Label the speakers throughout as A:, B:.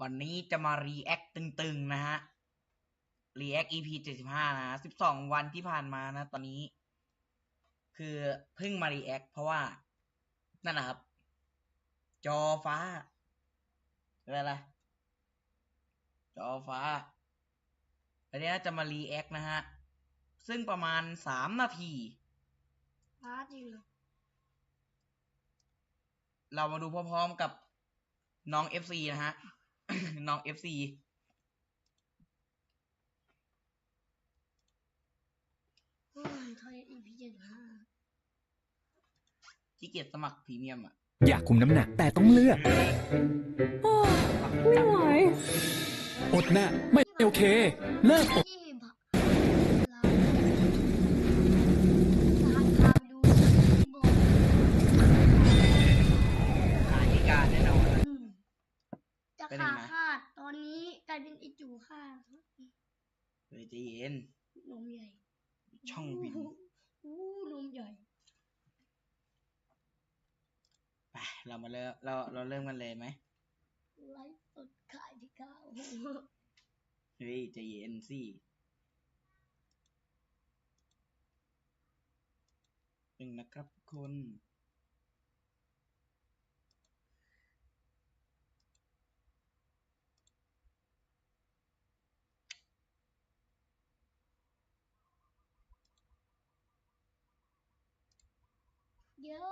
A: วันนี้จะมารีแอคตึงๆ นะฮะ รีแอค EP เจ็ดสิบห้านะ สิบสองวันที่ผ่านมานะ ตอนนี้ คือเพิ่งมารีแอคเพราะว่า นั่นนะครับ จอฟ้าอะไรล่ะจอฟ้า อันนี้จะมารีแอคนะฮะ ซึ่งประมาณสามนาที
B: ฟ้าจริงเหรอ
A: เรามาดูพร้อมๆกับน้อง FC นะฮะ น้อง FC
B: โอ้ยทอยอีพีเจ็ดห้า
A: ที่เกียจสมัครพรีเมียมอะ
C: อยากคุมน้ำหนักแต่ต้องเลือก
D: ไม่ไหว
C: อดนะไม่ โอเค เลิกอด
B: ที่บะเราตามทางดูที่บอก
A: หาที่การแน่นอนอะ
B: อืมจะ
A: เป็นยั
B: ขาง
A: ไง
B: ขาดตอนนี้กลายเป็นไอจูขาด
A: เฮ้ยใจเย็น
B: นมใหญ่
A: ช่องบิน
B: อู้นมใหญ่
A: ไปเรามาเริ่มเราเราเริ่มกันเลยไหม
B: ไลฟ์สดขายที่เก้า
A: เฮ้ยใจเย็นสิหนึ่งนะครับทุกคน
B: โย่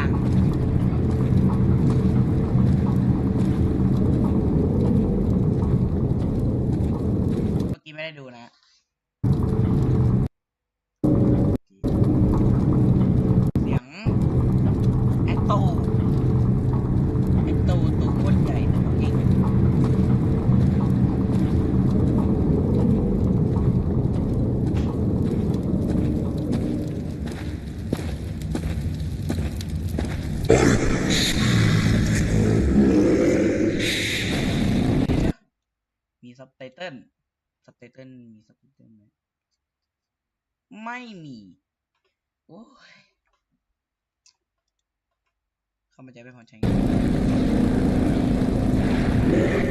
A: ยวพี่ไม่ได้ตังค์เมื่อกี้ไม่ได้ดูนะ เสียงแอคโตแอคโตตัวโคตรใหญ่นะจริง ตเติ้ลมีซับไตเติลไหมไม่มี โอ้ย เข้ามาใจไปพอใช้งาน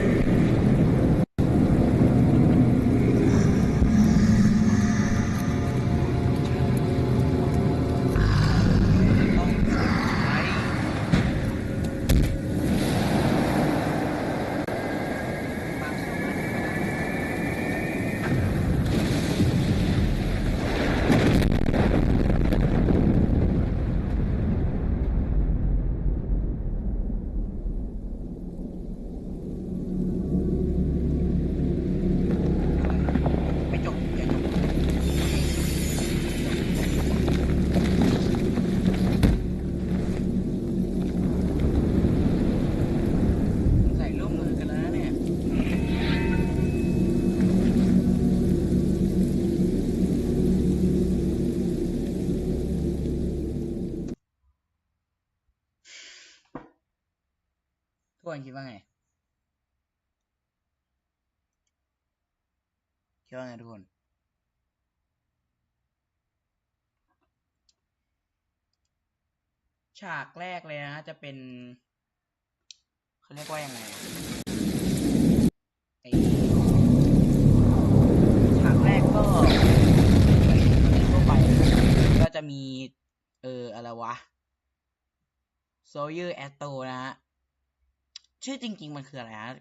A: คนคิดว่าไงคิดว่าไงทุกคน ฉากแรกเลยนะจะเป็นเขาเรียกว่ายังไงไอฉากแรกก็เหมือนทั่วไป ก็จะมี เออ อะไรวะโซเยอร์แอตโตนะฮะ ชื่อจริง ๆ มันคืออะไรฮะ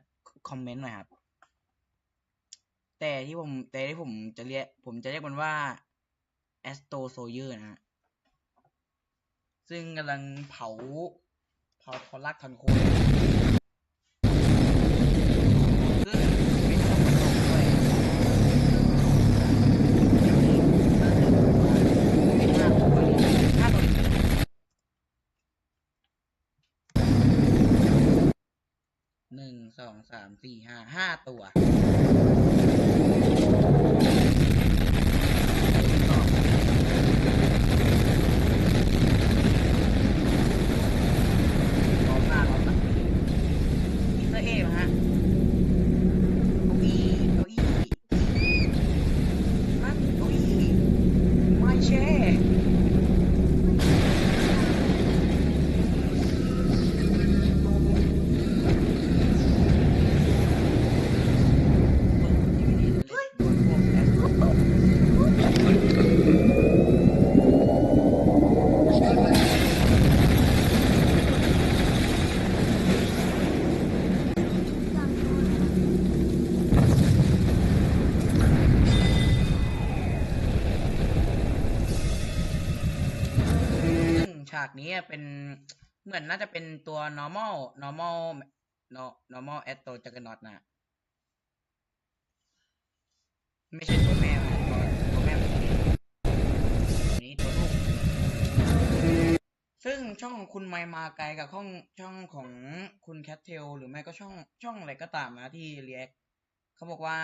A: คอมเมนต์หน่อยครับ แต่ที่ผมแต่ที่ผมจะเรียกผมจะเรียกมันว่าแอสโตโซเยอร์นะฮะซึ่งกำลังเผาเผาทอนรักทอนโคนซึ่งเป็นช่องตรงด้วยเป็นห้าตัวเลยห้าตัวห นึ่งสองสามสี่ห้าห้าตัวต่อ ล้อมหน้าล้อมหลังอิสราเอลฮะเก้าอี้เก้าอี้นั่นเก้าอี้ไม่แช่ซึ่งฉา กนี้เป็นเหมือนน่าจะเป็นตัว normal normal normal a t o juggernaut นะ ไม่ใช่ตัวแม่ตัวตัวแม่นี้ตัวลูกซึ่งช่องของคุณไมมาไกลกับช่องช่องของคุณแคทเทลหรือไม่ก็ช่องช่องอะไรก็ตามนะที่เรียกเขาบอกว่า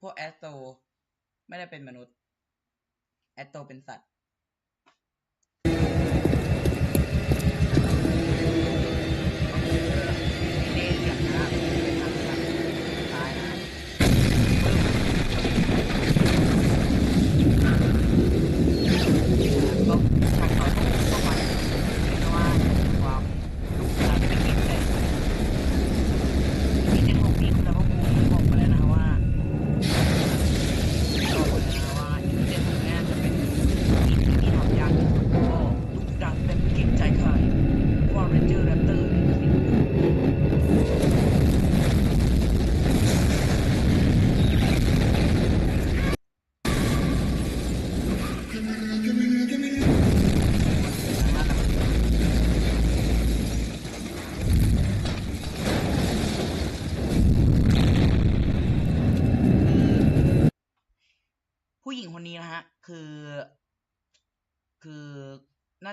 A: พวกแอสโตไม่ได้เป็นมนุษย์ แอสโตเป็นสัตว์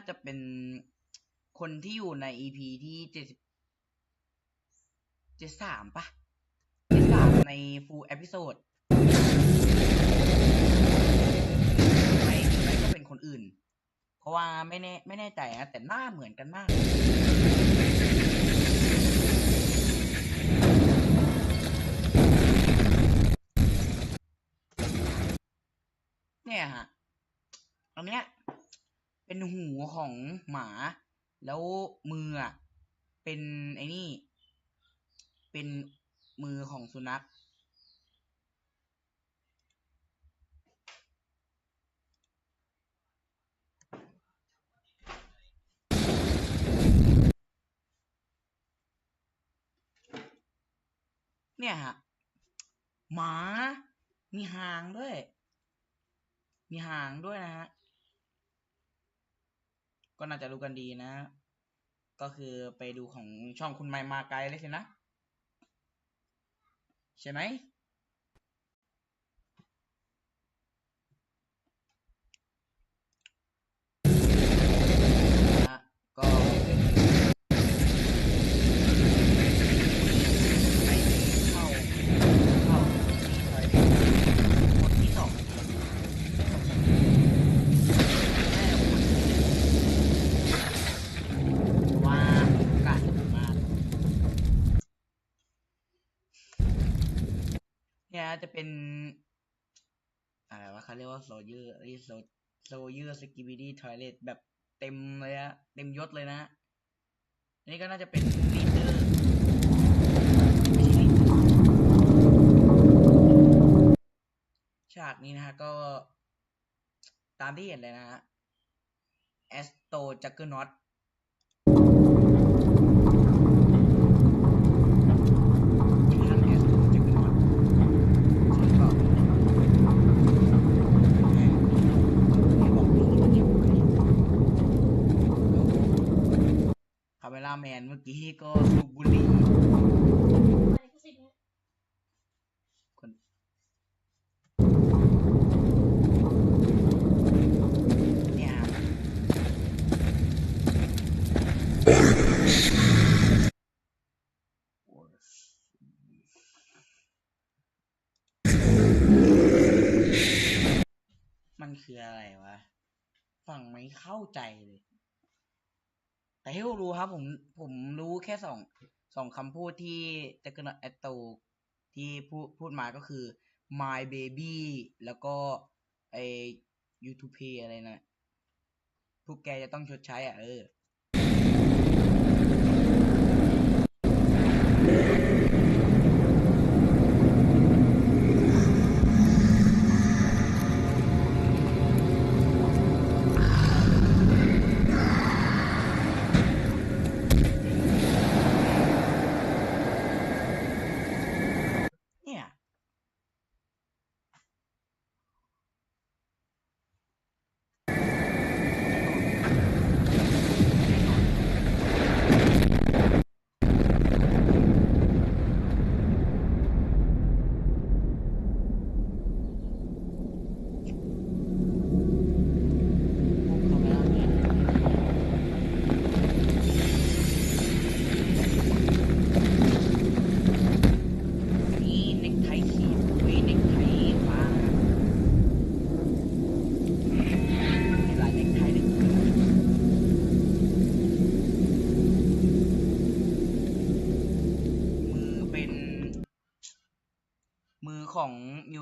A: จะเป็นคนที่อยู่ใน EP ที่เจ็ดสิบเจ็ดสามปะเจ็ดสามใน full episode ไม่ไม่ก็เป็นคนอื่น เพราะว่าไม่แน่ไม่แน่ใจนะแต่หน้าเหมือนกันมากเนี่ยฮะอันเนี้ย เป็นหูของหมา แล้วมืออะเป็นไอ้นี่ เป็นมือของสุนัขเนี่ยฮะหมา มีหางด้วย มีหางด้วยนะฮะ ก็น่าจะรู้กันดีนะ ก็คือไปดูของช่องคุณไมค์มาไกลเลยสินะ ใช่ไหม นะก็เป็นไปเข้าเข้าที่ถอยคนที่สองแม่คนที่ว่าโอกาสสูงมาก เนี่ย จะเป็น อะไรวะเขาเรียกว่าโซเยอร์โซโซเยอร์สกิบิดี้ทอยเลทแบบเต็มเลยอะเต็มยศเลยนะอันนี้ก็น่าจะเป็นลีดเดอร์ฉากนี้นะฮะก็ตามที่เห็นเลยนะฮะแอสโตจักเกอร์น็อตท่านแอสโตจักเกอร์น็อตชื่อก็ไม่บอกพี่ว่าชื่ออะไรคา เมล่าแมนเมื่อกี้ก็สูบบุหรี่
B: อะไรก็สิบนะ
A: คนเนี่ยครับมันคืออะไรวะ ฟังไม่เข้าใจเลย แต่ที่ผมรู้ครับ ผมผมรู้แค่สองสองคำพูดที่จะกระแอตโตที่พูดพูดมาก็คือ my baby แล้วก็ไอ YouTube Pay อะไรนะ พวกแกจะต้องชดใช้อะเออ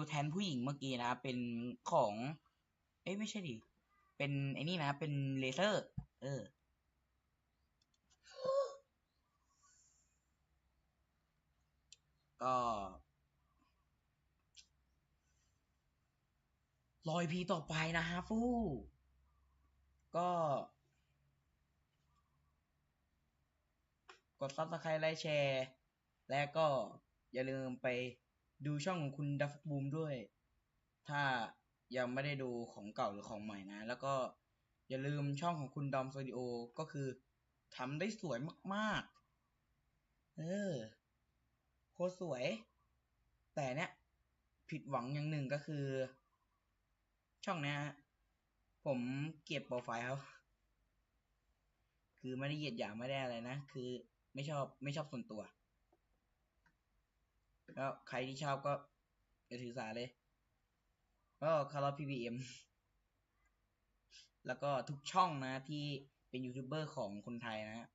A: แทนผู้หญิงเมื่อกี้นะ เป็นของ เอ้ยไม่ใช่ดิ เป็นไอ้นี่นะ เป็นเลเซอร์ เออ ก็รอยพีต่อไปนะฮะฟู่ ก็ กดซับสไครต์ไลค์แชร์ และก็อย่าลืมไป ดูช่องของคุณดัฟบูมด้วย ถ้ายังไม่ได้ดูของเก่าหรือของใหม่นะ แล้วก็อย่าลืมช่องของคุณดอมสตูดิโอก็คือทำได้สวยมากๆ เออ โคตรสวย แต่เนี้ยผิดหวังอย่างหนึ่งก็คือ ช่องเนี้ยผมเกลียดโปรไฟล์เขาคือไม่ได้เหยียดหยามไม่ได้อะไรนะ คือไม่ชอบไม่ชอบส่วนตัว แล้วใครที่ชอบก็อย่าถือสาเลย ก็คาร์ลพีบีเอ็มแล้วก็ทุกช่องนะที่เป็นยูทูบเบอร์ของคนไทยนะ